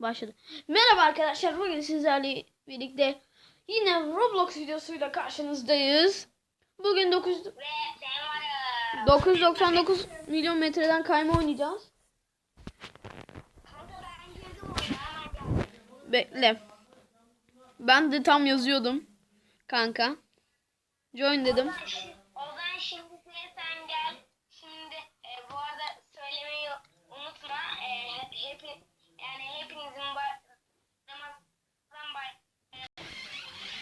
Başladı. Merhaba arkadaşlar. Bugün sizlerle birlikte yine Roblox videosuyla karşınızdayız. Bugün 9 Ve ben varım. 999 milyon metreden kayma oynayacağız. Bekle. Ben de tam yazıyordum. Kanka. Join dedim.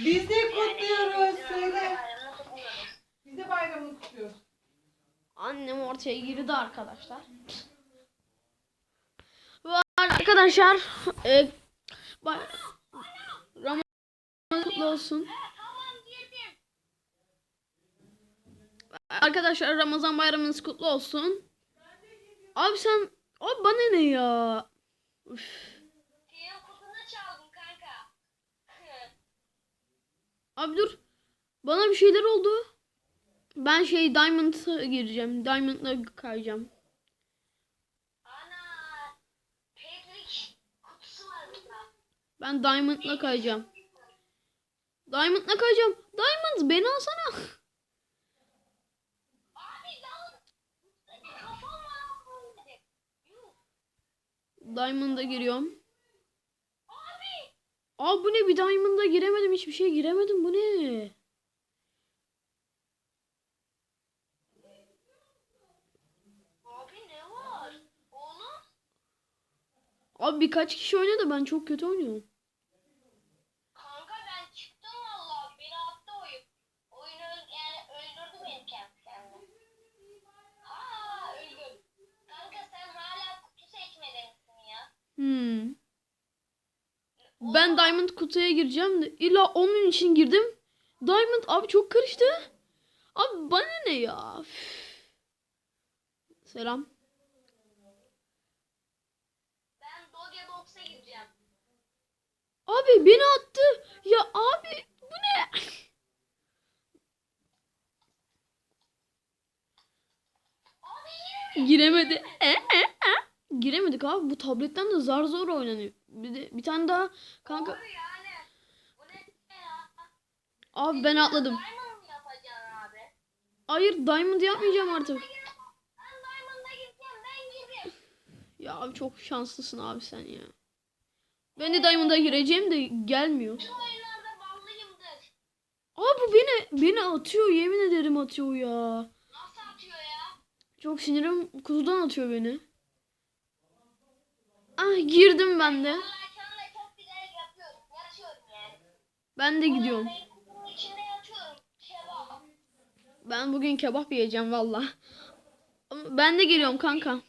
Biz de kutluyoruz. Söyle. Biz de bayramını kutluyoruz. Annem ortaya girdi arkadaşlar. Arkadaşlar e, Ramazan kutlu olsun. Arkadaşlar Ramazan bayramınız kutlu olsun. Abi sen abi bana ne ya? Üf. Senin kutunu çaldım kanka. Abi dur. Bana bir şeyler oldu. Ben şey Diamond'a gireceğim. Diamond'la kayacağım. Ben Diamond'la kayacağım. Diamond'la kayacağım. Diamond beni alsana. Diamond'a giriyorum. Abi bu ne bir Diamond'a giremedim. Hiçbir şey giremedim. Bu ne? Abi ne var? Oğlum. Abi birkaç kişi oynadı. Ben çok kötü oynuyorum. Kanka ben çıktım valla. Beni attı oyun. Oyunu öl- yani öldürdü beni kendi kendine. Ha öldüm. Kanka sen hala kutu seçmede misin ya? Hmm. Ben Diamond kutuya gireceğim de illa onun için girdim. Diamond abi çok karıştı. Abi bana ne ya? Üf. Selam. Ben Doge Box'a gideceğim. Abi beni attı. Ya abi bu ne? Abi? Giremedi. E, e, e. Giremedik abi. Bu tabletten de zar zor oynanıyor. Bir de bir tane daha kanka. Abi yani. Ben atladım. Abi? Hayır Diamond yapmayacağım artık. Ya abi çok şanslısın abi sen ya. Ben de Diamond'a gireceğim de gelmiyor. Abi bu beni beni atıyor yemin ederim atıyor ya. Nasıl atıyor ya? Çok sinirim kuzudan atıyor beni. Ah girdim ben de. Ben de gidiyorum. Ben bugün kebap yiyeceğim valla. Ben de geliyorum kanka.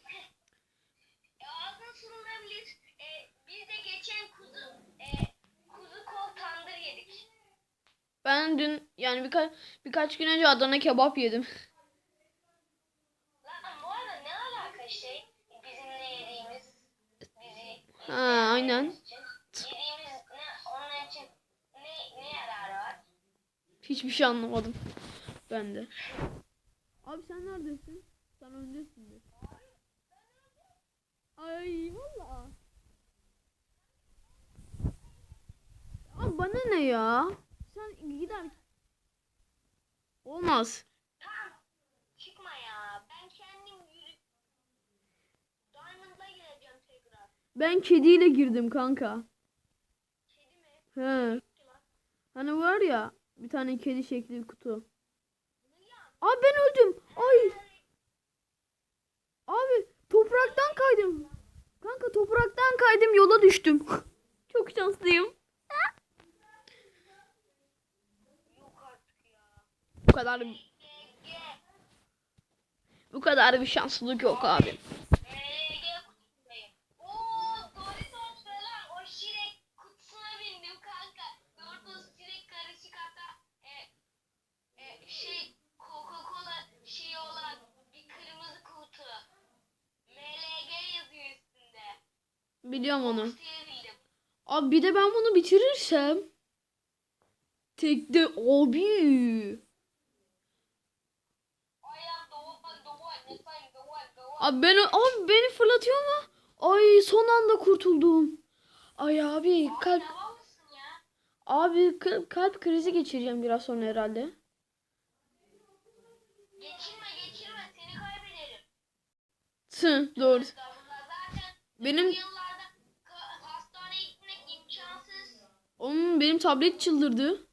E. E. Ben dün yani birkaç birkaç gün önce Adana kebap yedim. Lan bu arada ne alaka şey bizimle yediğimiz bizi Ha aynen. için. Yediğimiz ne onun için ne, ne yararı var? Hiçbir şey anlamadım. Ben de. Abi sen neredesin? Sen öndesindir. Ay valla. Abi bana ne ya? Sen gider. Olmaz. Tamam çıkma ya ben kendim yürü. Diamond'la gireceğim tekrar. Ben kediyle girdim kanka. Kedi mi? He. Hani var ya bir tane kedi şekli kutu. Abi ben öldüm. Ay. Abi topraktan kaydım. Kanka topraktan kaydım yola düştüm. Çok şanslıyım. Bu kadar bu kadar bir şanslılık yok abi. Biliyorum onu. Abi bir de ben bunu bitirirsem tekte abi. Abi beni abi beni fırlatıyor mu? Ay son anda kurtuldum. Ay abi kalp abi kal- kalp krizi geçireceğim biraz sonra herhalde. Geçirme geçirme seni kaybederim. Tı, doğru. Benim Oğlum benim tablet çıldırdı.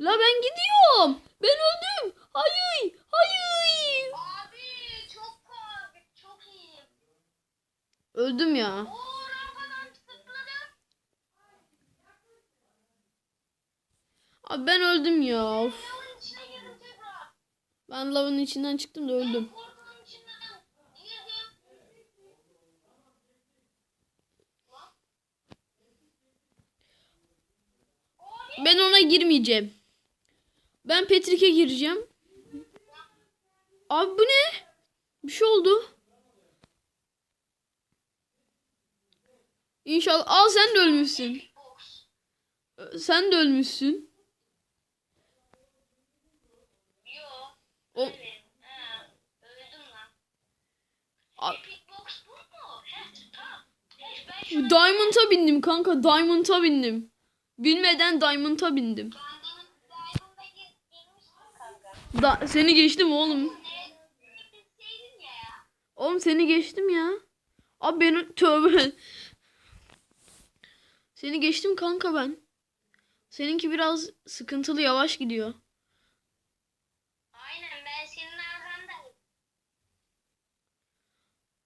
La ben gidiyorum. Ben öldüm. Hayır. Hayır. Abi çok komik çok iyi. Öldüm ya. Oo. Abi ben öldüm ya. Of. Ben lavın içinden çıktım da öldüm. Portalın içinden girdim. Lan. Abi Ben ona girmeyeceğim. Ben Petrik'e gireceğim. Abi bu ne? Bir şey oldu. İnşallah. Aa sen de ölmüşsün. Sen de ölmüşsün. O Diamond'a bindim kanka. Diamond'a bindim. Bilmeden Diamond'a bindim. Da seni geçtim oğlum. Oğlum seni geçtim ya. Abi beni tövbe. Seni geçtim kanka ben. Seninki biraz sıkıntılı yavaş gidiyor. Aynen ben senin arkandayım.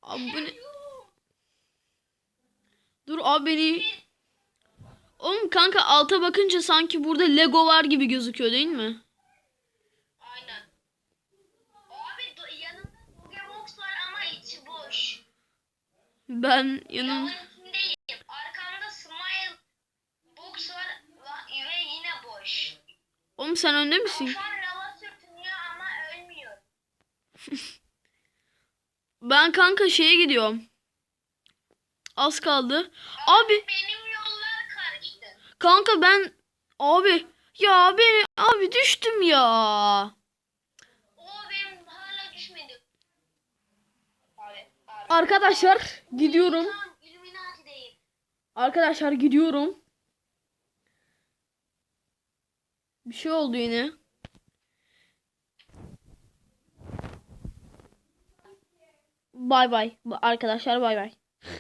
Abi bu ne? Dur abi beni. Oğlum kanka alta bakınca sanki burada Lego var gibi gözüküyor değil mi? Aynen. Abi yanında Pokebox var ama içi boş. Ben yanım. İçindeyim. Arkamda Smile Box var ve yine boş. Oğlum sen önde misin? Şu an lava sürtünüyor ama ölmüyor. Ben kanka şeye gidiyorum. Az kaldı. Abi Benim yollar karıştı. Kanka ben abi ya beni abi düştüm ya. O benim hala düşmedim. Abi, abi. Arkadaşlar gidiyorum. Arkadaşlar gidiyorum. Bir şey oldu yine. Bay bay. Arkadaşlar bay bay.